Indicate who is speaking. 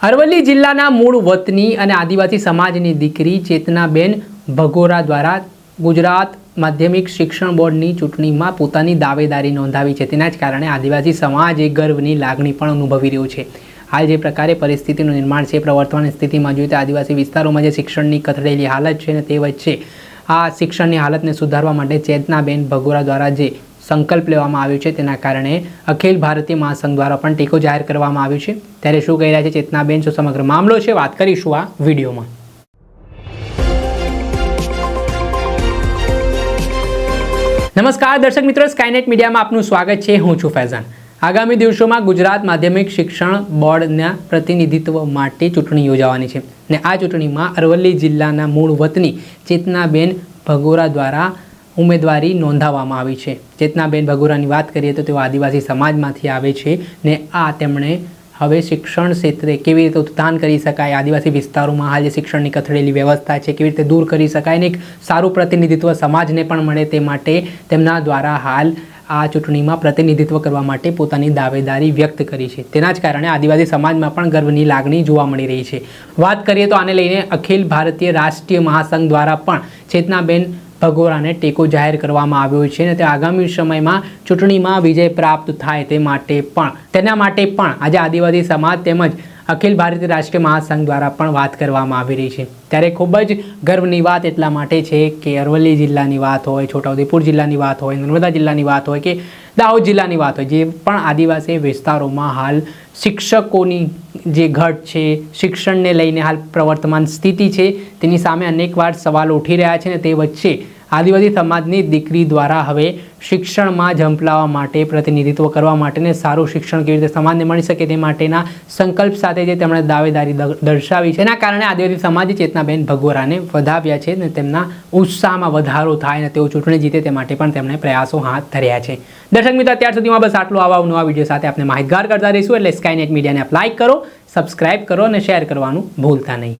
Speaker 1: અરવલ્લી જિલ્લાના મૂળ વતની અને આદિવાસી સમાજની દીકરી ચેતનાબેન ભગોરા દ્વારા ગુજરાત માધ્યમિક શિક્ષણ બોર્ડની ચૂંટણીમાં પોતાની દાવેદારી નોંધાવી છે. તેના જ કારણે આદિવાસી સમાજ એ ગર્વની લાગણી પણ અનુભવી રહ્યો છે. હાલ જે પ્રકારે પરિસ્થિતિનું નિર્માણ છે, પ્રવર્તમાન સ્થિતિમાં જોઈએ તો આદિવાસી વિસ્તારોમાં જે શિક્ષણની કથળેલી હાલત છે ને તે વચ્ચે આ શિક્ષણની હાલતને સુધારવા માટે ચેતનાબેન ભગોરા દ્વારા જે સંકલ્પ લેવામાં આવ્યો છે. તેના કારણે અખિલ ભારતીય મહાસંઘ દ્વારા પણ ટેકો જાહેર કરવામાં આવ્યો છે. ત્યારે શું કહી રહ્યા છે ચેતનાબેન? શું સમગ્ર મામલો છે, વાત કરીશું આ વિડીયોમાં. નમસ્કાર દર્શક મિત્રો સ્કાયનેટ મીડિયામાં આપનું સ્વાગત છે. હું છું ફૈઝાન. આગામી દિવસોમાં ગુજરાત માધ્યમિક શિક્ષણ બોર્ડના પ્રતિનિધિત્વ માટે ચૂંટણી યોજાવાની છે. ને આ ચૂંટણીમાં અરવલ્લી જિલ્લાના મૂળ વતની ચેતનાબેન ભગોરા દ્વારા ઉમેદવારી નોંધાવવામાં આવી છે. ચેતનાબેન ભગુરાની વાત કરીએ તો તેઓ આદિવાસી સમાજમાંથી આવે છે ને આ તેમણે હવે શિક્ષણ ક્ષેત્રે કેવી રીતે ઉત્થાન કરી શકાય, આદિવાસી વિસ્તારોમાં હાલ જે શિક્ષણની કથળેલી વ્યવસ્થા છે, કેવી રીતે દૂર કરી શકાય ને એક સારું પ્રતિનિધિત્વ સમાજને પણ મળે તે માટે તેમના દ્વારા હાલ આ ચૂંટણીમાં પ્રતિનિધિત્વ કરવા માટે પોતાની દાવેદારી વ્યક્ત કરી છે. તેના જ કારણે આદિવાસી સમાજમાં પણ ગર્વની લાગણી જોવા મળી રહી છે. વાત કરીએ તો આને લઈને અખિલ ભારતીય રાષ્ટ્રીય મહાસંઘ દ્વારા પણ ચેતનાબેન ભગોરાને ટેકો જાહેર કરવામાં આવ્યો છે અને તે આગામી સમયમાં ચૂંટણીમાં વિજય પ્રાપ્ત થાય તે માટે પણ, તેના માટે પણ આજે આદિવાસી સમાજ તેમજ અખિલ ભારતીય રાષ્ટ્રીય મહાસંઘ દ્વારા પણ વાત કરવામાં આવી રહી છે. ત્યારે ખૂબ જ ગર્વની વાત એટલા માટે છે કે અરવલ્લી જિલ્લાની વાત હોય, છોટાઉદેપુર જિલ્લાની વાત હોય, નર્મદા જિલ્લાની વાત હોય કે દાહોદ જિલ્લાની વાત હોય, જે પણ આદિવાસી વિસ્તારોમાં હાલ શિક્ષકોની જે ઘટ છે, શિક્ષણને લઈને હાલ પ્રવર્તમાન સ્થિતિ છે, તેની સામે અનેકવાર સવાલો ઉઠી રહ્યા છે ને તે વચ્ચે આદિવાસી સમાજની દીકરી દ્વારા હવે શિક્ષણમાં ઝંપલાવવા માટે પ્રતિનિધિત્વ કરવા માટે ને સારું શિક્ષણ કેવી રીતે સમાજને મળી શકે તે માટેના સંકલ્પ સાથે જે તેમણે દાવેદારી દર્શાવી છે. એના કારણે આદિવાસી સમાજે ચેતનાબેન ભગોરાને વધાવ્યા છે ને તેમના ઉત્સાહમાં વધારો થાય ને તેઓ ચૂંટણી જીતે તે માટે પણ તેમણે પ્રયાસો હાથ ધર્યા છે. દર્શક મિત્રો અત્યાર સુધીમાં બસ આટલું. આવા નવા વીડિયો સાથે આપણે માહિતગાર કરતા રહીશું. એટલે સ્કાયનેટ મીડિયાને આપ લાઈક કરો સબસ્ક્રાઇબ કરો અને શેર કરવાનું ભૂલતા નહીં.